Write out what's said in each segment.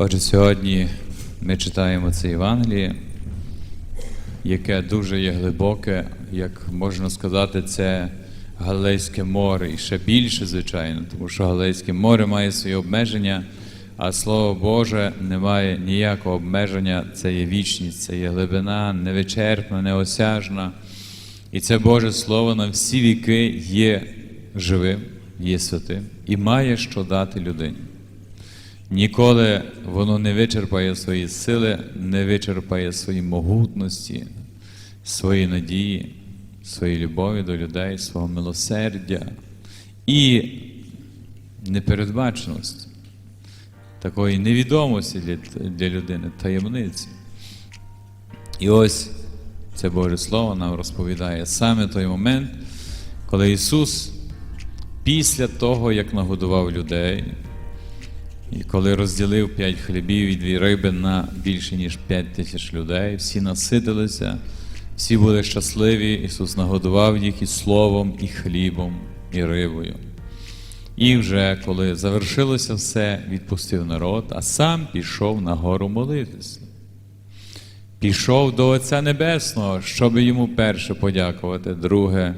Отже, сьогодні ми читаємо це Євангеліє, яке дуже є глибоке, як можна сказати, це Галилейське море і ще більше, звичайно, тому що Галилейське море має свої обмеження, а Слово Боже не має ніякого обмеження, це є вічність, це є глибина, невичерпна, неосяжна. І це Боже Слово на всі віки є живим, є святим і має що дати людині. Ніколи воно не вичерпає свої сили, не вичерпає свої могутності, свої надії, свої любові до людей, свого милосердя і непередбаченості, такої невідомості для, для людини, таємниці. І ось це Боже Слово нам розповідає саме той момент, коли Ісус після того, як нагодував людей, і коли розділив п'ять хлібів і дві риби на більше ніж п'ять тисяч людей, всі наситилися, всі були щасливі, Ісус нагодував їх і словом, і хлібом, і рибою. І вже коли завершилося все, відпустив народ, а сам пішов на гору молитися. Пішов до Отця Небесного, щоб йому перше подякувати, друге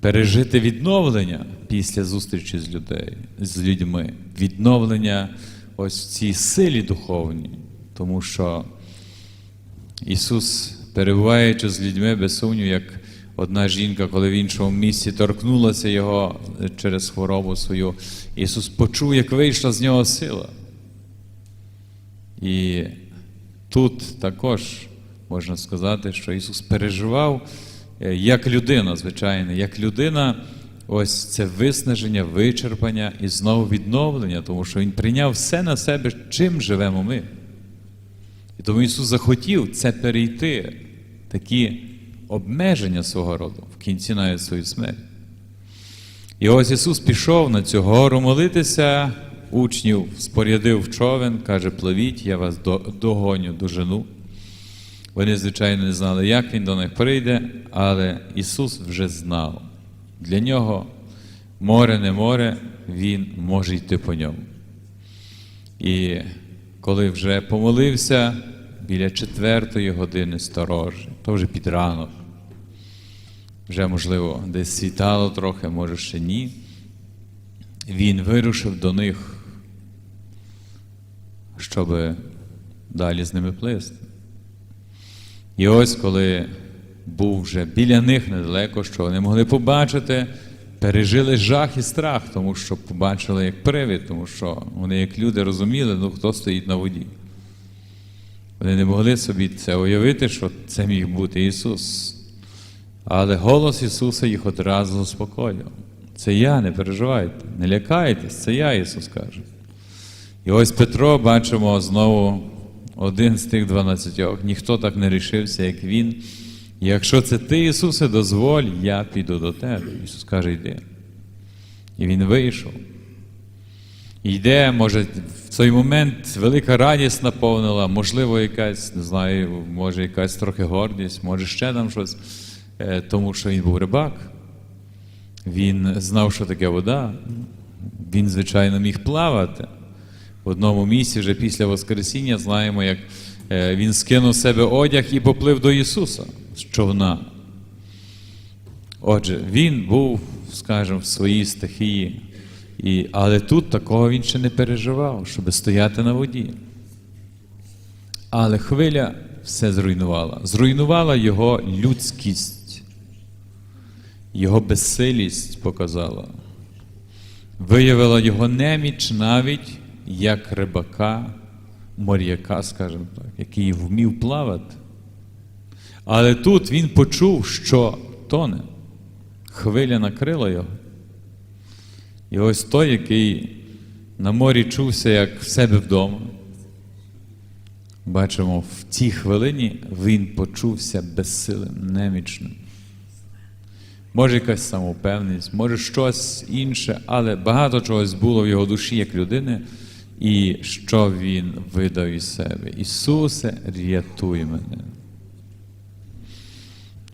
пережити відновлення після зустрічі з людей, з людьми, відновлення ось в цій силі духовній, тому що Ісус, перебуваючи з людьми, без сумніву, як одна жінка, коли в іншому місці торкнулася Його через хворобу свою, Ісус почув, як вийшла з нього сила. І тут також можна сказати, що Ісус переживав як людина, звичайно, як людина, ось це виснаження, вичерпання і знову відновлення, тому що Він прийняв все на себе, чим живемо ми. І тому Ісус захотів це перейти, такі обмеження свого роду в кінці навіть свою смерть. І ось Ісус пішов на цю гору молитися, учнів спорядив в човен, каже, пливіть, я вас догоню, дожену. Вони, звичайно, не знали, як він до них прийде, але Ісус вже знав. Для нього море не море, Він може йти по ньому. І коли вже помолився біля четвертої години сторожі, то вже під ранок, вже, можливо, десь світало трохи, може ще ні, він вирушив до них, щоб далі з ними плисти. І ось коли був вже біля них недалеко, що вони могли побачити, пережили жах і страх, тому що побачили як привід, тому що вони, як люди, розуміли, ну хто стоїть на воді. Вони не могли собі це уявити, що це міг бути Ісус. Але голос Ісуса їх одразу заспокоював. Це я, не переживайте, не лякайтесь, це я, Ісус каже. І ось Петро бачимо знову один з тих дванадцятьох. Ніхто так не рішився, як він. Якщо це ти, Ісусе, дозволь, я піду до тебе. Ісус каже, йди. І Він вийшов. Йде, може, в цей момент велика радість наповнила, можливо, якась, не знаю, може, якась трохи гордість, може ще там щось, е, тому що він був рибак. Він знав, що таке вода. Він, звичайно, міг плавати. В одному місці вже після Воскресіння знаємо, як е, він скинув себе одяг і поплив до Ісуса з човна. Отже, він був, скажімо, в своїй стихії, і, але тут такого він ще не переживав, щоб стояти на воді. Але хвиля все зруйнувала. Зруйнувала його людськість, його безсилість показала, виявила його неміч навіть як рибака, моряка, скажімо так, який вмів плавати. Але тут він почув, що тоне. Хвиля накрила його. І ось той, який на морі чувся, як в себе вдома. Бачимо, в тій хвилині він почувся безсилим, немічним. Може, якась самопевність, може щось інше, але багато чогось було в його душі як людини. І що Він видав із себе? Ісусе, рятуй мене.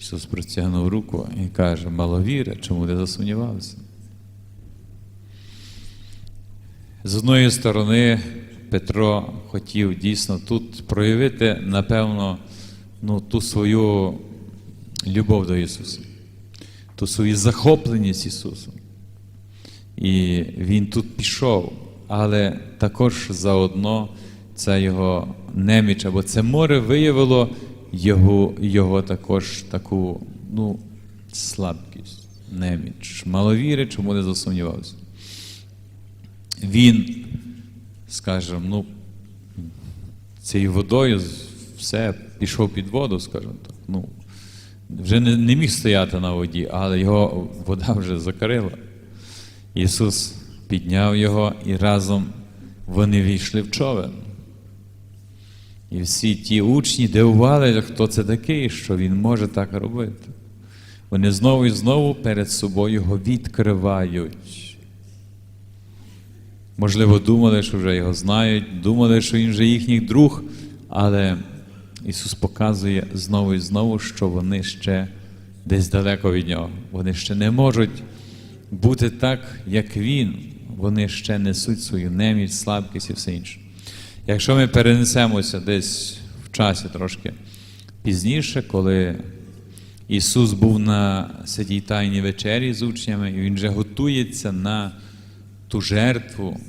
Ісус простягнув руку і каже, маловіра, чому ти засумнівався? З одної сторони, Петро хотів дійсно тут проявити, напевно, ну, ту свою любов до Ісуса, ту свою захопленість Ісусом. І він тут пішов, але також заодно це його неміч, або це море виявило його, його також таку ну, слабкість, неміч. Маловіри, чому не засумнівався. Він, скажімо, ну, цією водою все пішов під воду, скажімо так. Ну, вже не, не міг стояти на воді, але його вода вже закрила. Ісус підняв його і разом вони війшли в човен. І всі ті учні дивували, хто це такий, що він може так робити. Вони знову і знову перед собою його відкривають. Можливо, думали, що вже його знають, думали, що він вже їхній друг, але Ісус показує знову і знову, що вони ще десь далеко від Нього. Вони ще не можуть бути так, як Він. Вони ще несуть свою неміч, слабкість і все інше. Якщо ми перенесемося десь в часі трошки пізніше, коли Ісус був на святій Тайній вечері з учнями, і Він вже готується на ту жертву,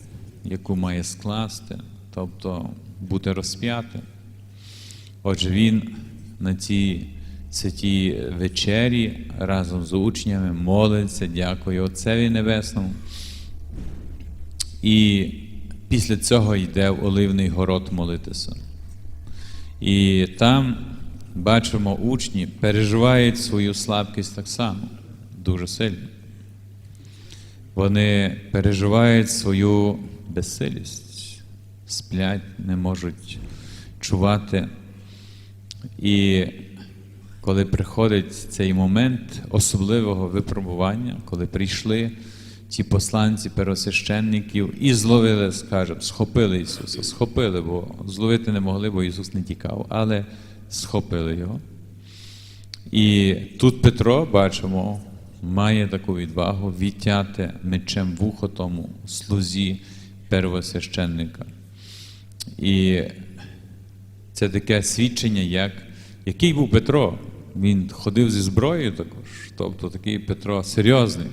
яку має скласти, тобто бути розп'ятим. Отже, він на цій святій вечері разом з учнями молиться, дякує Отцеві Небесному. І після цього йде в Оливний город молитися. І там бачимо, учні переживають свою слабкість так само, дуже сильно. Вони переживають свою безсилість, сплять, не можуть чувати. І коли приходить цей момент особливого випробування, коли прийшли ті посланці первосвященників і зловили, скажімо, схопили Ісуса, схопили, бо зловити не могли, бо Ісус не тікав, але схопили його. І тут Петро, бачимо, має таку відвагу відтяти мечем вухо тому слузі первосвященника. І це таке свідчення, як який був Петро. Він ходив зі зброєю також, тобто такий Петро серйозний,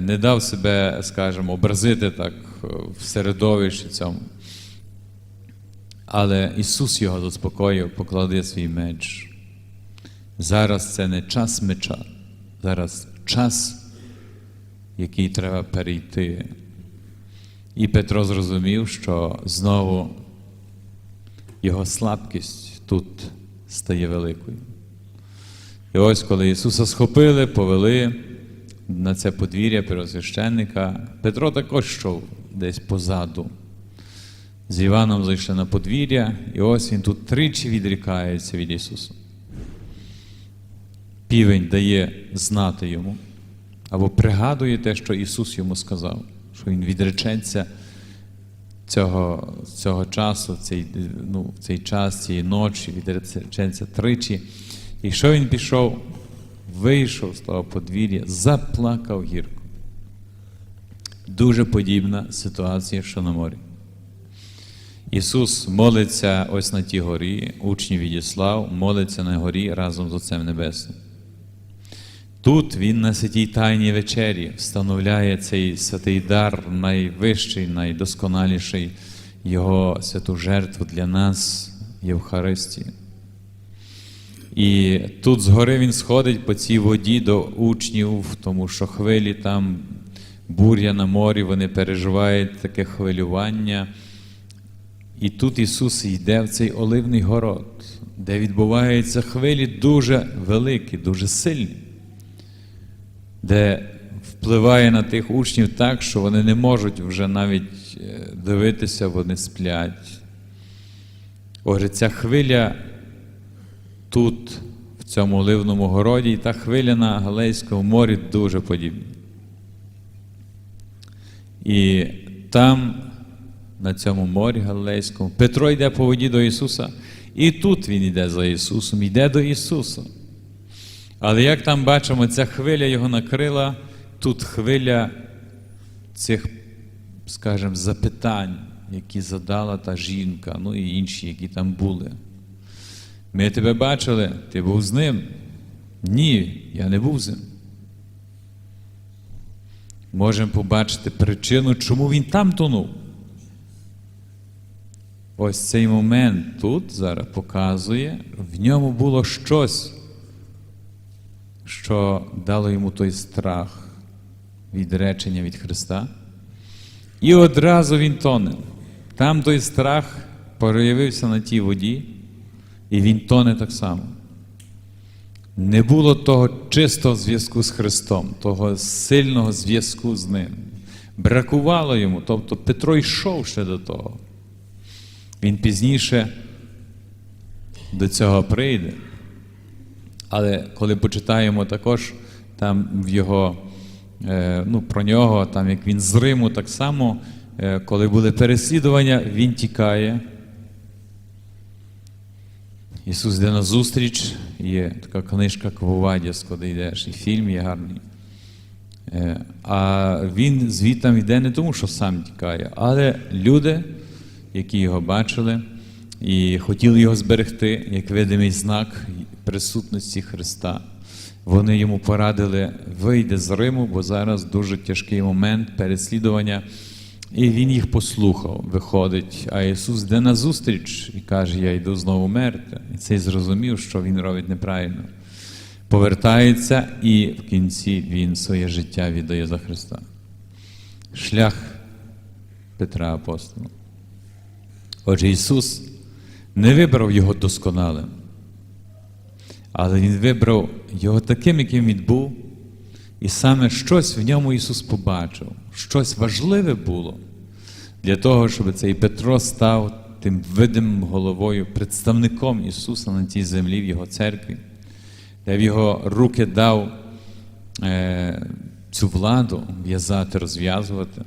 не дав себе, скажімо, образити так е, в середовищі цьому. Але Ісус його заспокоїв, поклади свій меч. Зараз це не час меча, зараз час, який треба перейти. І Петро зрозумів, що знову його слабкість тут стає великою. І ось коли Ісуса схопили, повели на це подвір'я первосвященника, Петро також йшов десь позаду. З Іваном зайшли на подвір'я, і ось він тут тричі відрікається від Ісуса. Півень дає знати йому, або пригадує те, що Ісус йому сказав, що Він відречеться цього, цього часу, цей, ну, цей час, цієї ночі, відречеться тричі. І що він пішов, вийшов з того подвір'я, заплакав гірко. Дуже подібна ситуація, що на морі. Ісус молиться ось на тій горі, учнів відіслав, молиться на горі разом з Отцем Небесним. Тут Він на святій Тайній вечері встановляє цей святий дар, найвищий, найдосконаліший Його святу жертву для нас, Євхаристії. І тут згори він сходить по цій воді до учнів, тому що хвилі там, буря на морі, вони переживають таке хвилювання. І тут Ісус йде в цей оливний город, де відбуваються хвилі дуже великі, дуже сильні, де впливає на тих учнів так, що вони не можуть вже навіть е, дивитися, вони сплять. Отже, ця хвиля тут, в цьому оливному городі, і та хвиля на Галейському морі дуже подібна. І там, на цьому морі Галилейському, Петро йде по воді до Ісуса, і тут він йде за Ісусом, йде до Ісуса. Але як там бачимо, ця хвиля його накрила, тут хвиля цих, скажімо, запитань, які задала та жінка, ну і інші, які там були. Ми тебе бачили, ти був з ним. Ні, я не був з ним. Можемо побачити причину, чому він там тонув. Ось цей момент тут зараз показує, в ньому було щось, що дало йому той страх відречення від Христа. І одразу він тоне. Там той страх проявився на тій воді, і він тоне так само. Не було того чистого зв'язку з Христом, того сильного зв'язку з Ним. Бракувало йому, тобто Петро йшов ще до того. Він пізніше до цього прийде. Але коли почитаємо також там в його, е, ну, про нього, там як він з Риму, так само, е, коли були переслідування, він тікає. Ісус йде на зустріч, є така книжка Квовадіс, куди йдеш, і фільм є гарний. Е, А він звідти йде не тому, що сам тікає, але люди, які його бачили і хотіли його зберегти як видимий знак присутності Христа. Вони йому порадили вийде з Риму, бо зараз дуже тяжкий момент переслідування. І він їх послухав, виходить, а Ісус йде на зустріч і каже: Я йду знову мерти. І цей зрозумів, що він робить неправильно. Повертається і в кінці він своє життя віддає за Христа. Шлях Петра Апостола. Отже, Ісус не вибрав його досконалим, але Він вибрав його таким, яким він був, і саме щось в ньому Ісус побачив, щось важливе було для того, щоб цей Петро став тим видимим головою, представником Ісуса на тій землі в Його церкві, де в Його руки дав е, цю владу в'язати, розв'язувати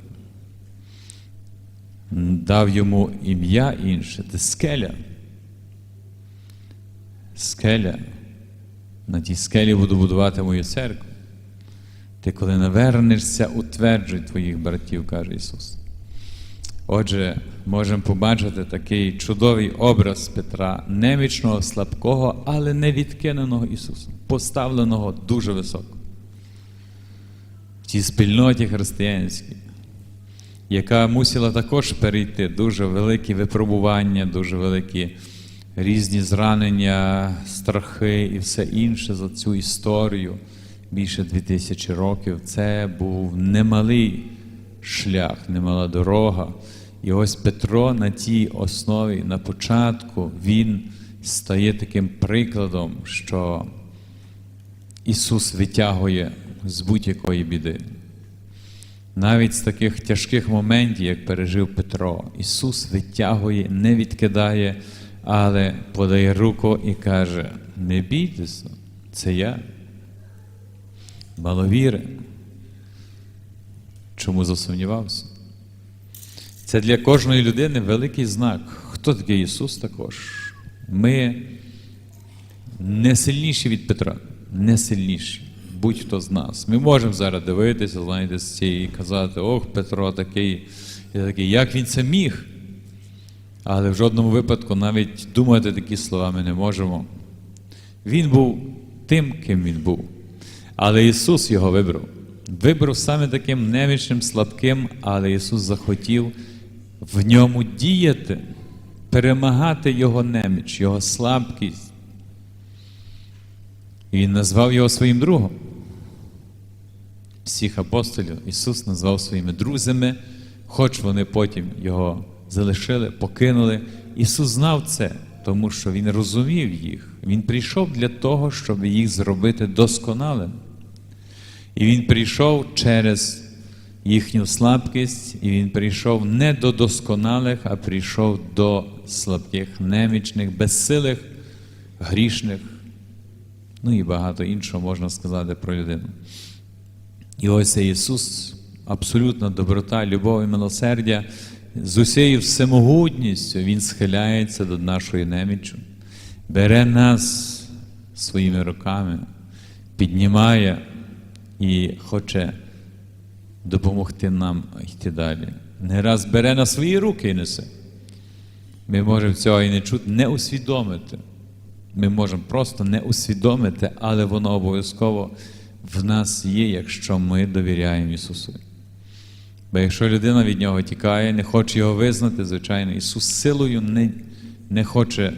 дав йому ім'я інше, це скеля. Скеля. На тій скелі буду будувати мою церкву. Ти, коли навернешся, утверджуй твоїх братів, каже Ісус. Отже, можемо побачити такий чудовий образ Петра, немічного, слабкого, але не відкиненого Ісусом, поставленого дуже високо. В тій спільноті християнській яка мусила також перейти дуже великі випробування, дуже великі різні зранення, страхи і все інше за цю історію більше дві тисячі років. Це був немалий шлях, немала дорога. І ось Петро на тій основі, на початку, він стає таким прикладом, що Ісус витягує з будь-якої біди. Навіть з таких тяжких моментів, як пережив Петро, Ісус витягує, не відкидає, але подає руку і каже: не бійтеся, це я. Маловіри. Чому засумнівався? Це для кожної людини великий знак. Хто такий Ісус також? Ми не сильніші від Петра, не сильніші будь-хто з нас. Ми можемо зараз дивитися, знаєте, з казати, ох, Петро такий, і такий, як він це міг. Але в жодному випадку навіть думати такі слова ми не можемо. Він був тим, ким він був. Але Ісус його вибрав. Вибрав саме таким немічним, слабким, але Ісус захотів в ньому діяти, перемагати Його неміч, Його слабкість. І Він назвав його своїм другом. Всіх апостолів Ісус назвав своїми друзями, хоч вони потім його залишили, покинули. Ісус знав це, тому що Він розумів їх. Він прийшов для того, щоб їх зробити досконалим. І Він прийшов через їхню слабкість, і Він прийшов не до досконалих, а прийшов до слабких, немічних, безсилих, грішних. Ну і багато іншого можна сказати про людину. І ось цей Ісус, абсолютна доброта, любов і милосердя, з усією всемогутністю Він схиляється до нашої немічу, бере нас своїми руками, піднімає і хоче допомогти нам йти далі. не раз бере на свої руки і несе. Ми можемо цього і не чути, не усвідомити. Ми можемо просто не усвідомити, але воно обов'язково в нас є, якщо ми довіряємо Ісусу. Бо якщо людина від нього тікає, не хоче його визнати, звичайно, Ісус силою не, не хоче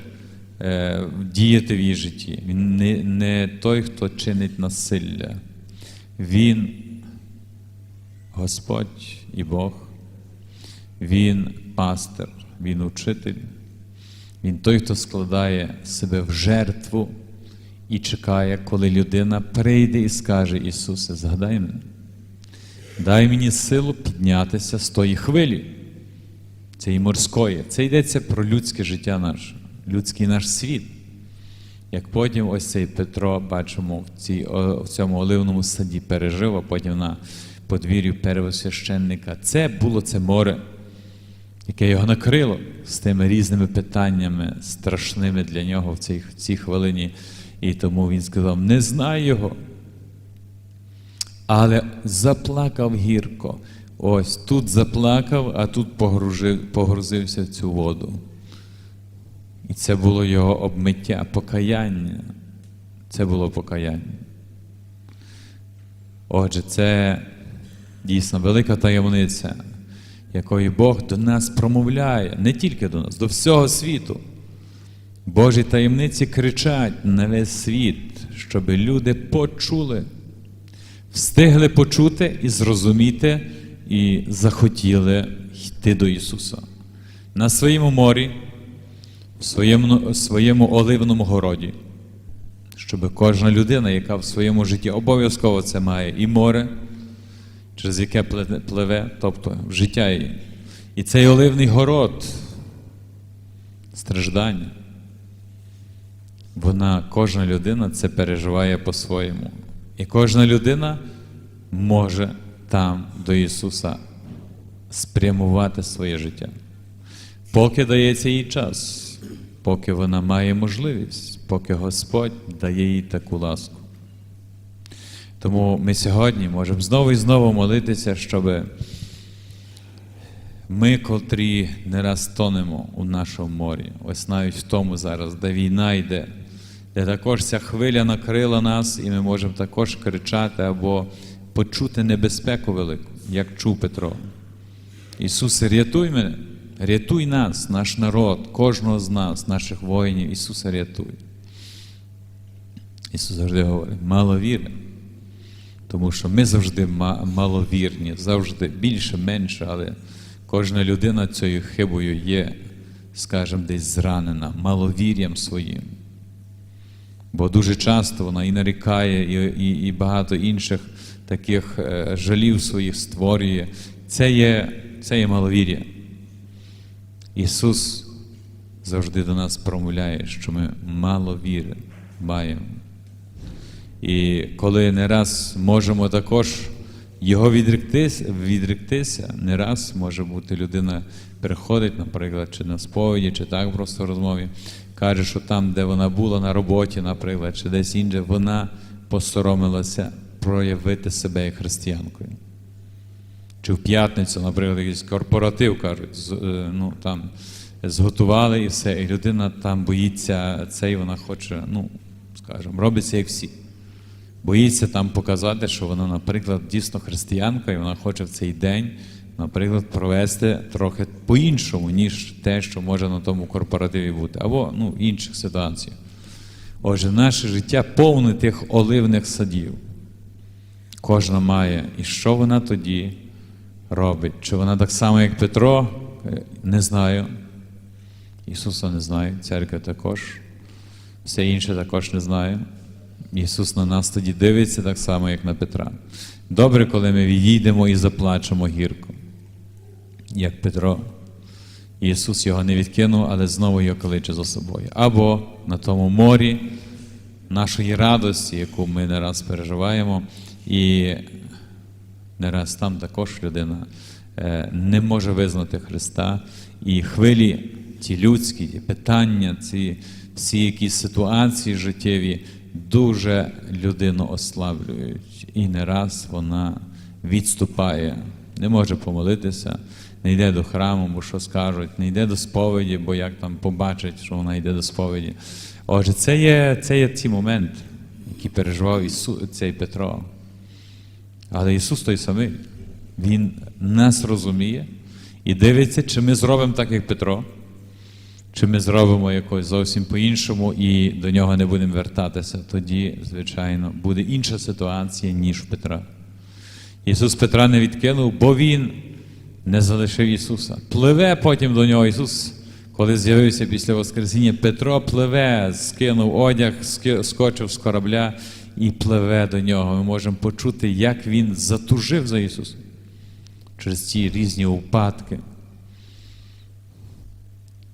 е, діяти в її житті. Він не, не той, хто чинить насилля. Він Господь і Бог, Він пастир, Він учитель, Він той, хто складає себе в жертву і чекає, коли людина прийде і скаже Ісусе, згадай мене. Дай мені силу піднятися з тої хвилі, цієї морської. Це йдеться про людське життя наше, людський наш світ. Як потім ось цей Петро, бачимо, в, цій, в цьому оливному саді пережив, а потім на подвір'ю первосвященника. Це було це море, яке його накрило з тими різними питаннями, страшними для нього в цій, в цій хвилині. І тому він сказав: не знаю його, але заплакав гірко. Ось тут заплакав, а тут погружив, погрузився в цю воду. І це було його обмиття, покаяння. Це було покаяння. Отже, це дійсно велика таємниця, якою Бог до нас промовляє, не тільки до нас, до всього світу. Божі таємниці кричать на весь світ, щоб люди почули, встигли почути і зрозуміти, і захотіли йти до Ісуса. На своєму морі, в своєму, своєму оливному городі, щоб кожна людина, яка в своєму житті обов'язково це має і море, через яке пливе, тобто в життя її. І цей оливний город, страждання, вона, кожна людина це переживає по-своєму. І кожна людина може там до Ісуса спрямувати своє життя. Поки дається їй час, поки вона має можливість, поки Господь дає їй таку ласку. Тому ми сьогодні можемо знову і знову молитися, щоб ми, котрі не раз тонемо у нашому морі, ось навіть в тому зараз, де війна йде, де також ця хвиля накрила нас, і ми можемо також кричати або почути небезпеку велику, як чув Петро. Ісусе, рятуй мене, рятуй нас, наш народ, кожного з нас, наших воїнів, Ісусе, рятуй. Ісус завжди говорить, мало. Тому що ми завжди маловірні, завжди більше, менше, але кожна людина цією хибою є, скажімо, десь зранена, маловір'ям своїм. Бо дуже часто вона і нарікає, і, і, і багато інших таких е, жалів своїх створює. Це є, це є маловір'я. Ісус завжди до нас промовляє, що ми мало віри маємо. І коли не раз можемо також його відректися, відректися, не раз може бути людина приходить, наприклад, чи на сповіді, чи так просто в розмові, каже, що там, де вона була на роботі, наприклад, чи десь інше, вона посоромилася проявити себе як християнкою. Чи в п'ятницю, наприклад, якийсь корпоратив кажуть, з- е, ну там зготували і все, і людина там боїться це, і вона хоче, ну, скажімо, робиться як всі. Боїться там показати, що вона, наприклад, дійсно християнка, і вона хоче в цей день, наприклад, провести трохи по-іншому, ніж те, що може на тому корпоративі бути, або ну, інших ситуацій. Отже, наше життя повне тих оливних садів. Кожна має. І що вона тоді робить? Чи вона так само, як Петро? Е, Не знаю. Ісуса не знаю, церква також. Все інше також не знаю. Ісус на нас тоді дивиться так само, як на Петра. Добре, коли ми відійдемо і заплачемо гірко, як Петро. Ісус його не відкинув, але знову його кличе за собою. Або на тому морі нашої радості, яку ми не раз переживаємо, і не раз там також людина е, не може визнати Христа. І хвилі, ті людські, ті питання, ці всі якісь ситуації життєві дуже людину ослаблюють. І не раз вона відступає, не може помолитися, не йде до храму, бо що скажуть, не йде до сповіді, бо як там побачить, що вона йде до сповіді. Отже, це є, це є ті моменти, які переживав Ісу, цей Петро. Але Ісус той самий, Він нас розуміє і дивиться, чи ми зробимо так, як Петро, чи ми зробимо якось зовсім по-іншому і до нього не будемо вертатися. Тоді, звичайно, буде інша ситуація, ніж Петра. Ісус Петра не відкинув, бо Він не залишив Ісуса. Пливе потім до нього Ісус, коли з'явився після Воскресіння, Петро пливе, скинув одяг, скочив з корабля і пливе до нього. Ми можемо почути, як Він затужив за Ісусом через ці різні упадки.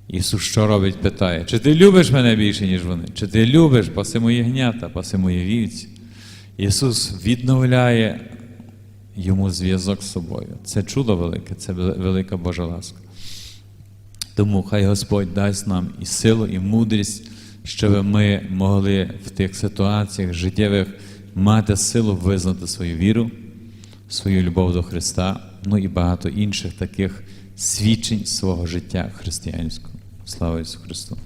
Ісус що робить? Питає, чи ти любиш мене більше, ніж вони? Чи ти любиш паси мої гнята, паси мої вівці? Ісус відновляє йому зв'язок з собою. Це чудо велике, це велика Божа ласка. Тому хай Господь дасть нам і силу, і мудрість, щоб ми могли в тих ситуаціях життєвих мати силу визнати свою віру, свою любов до Христа, ну і багато інших таких свідчень свого життя християнського. Слава Ісусу Христу!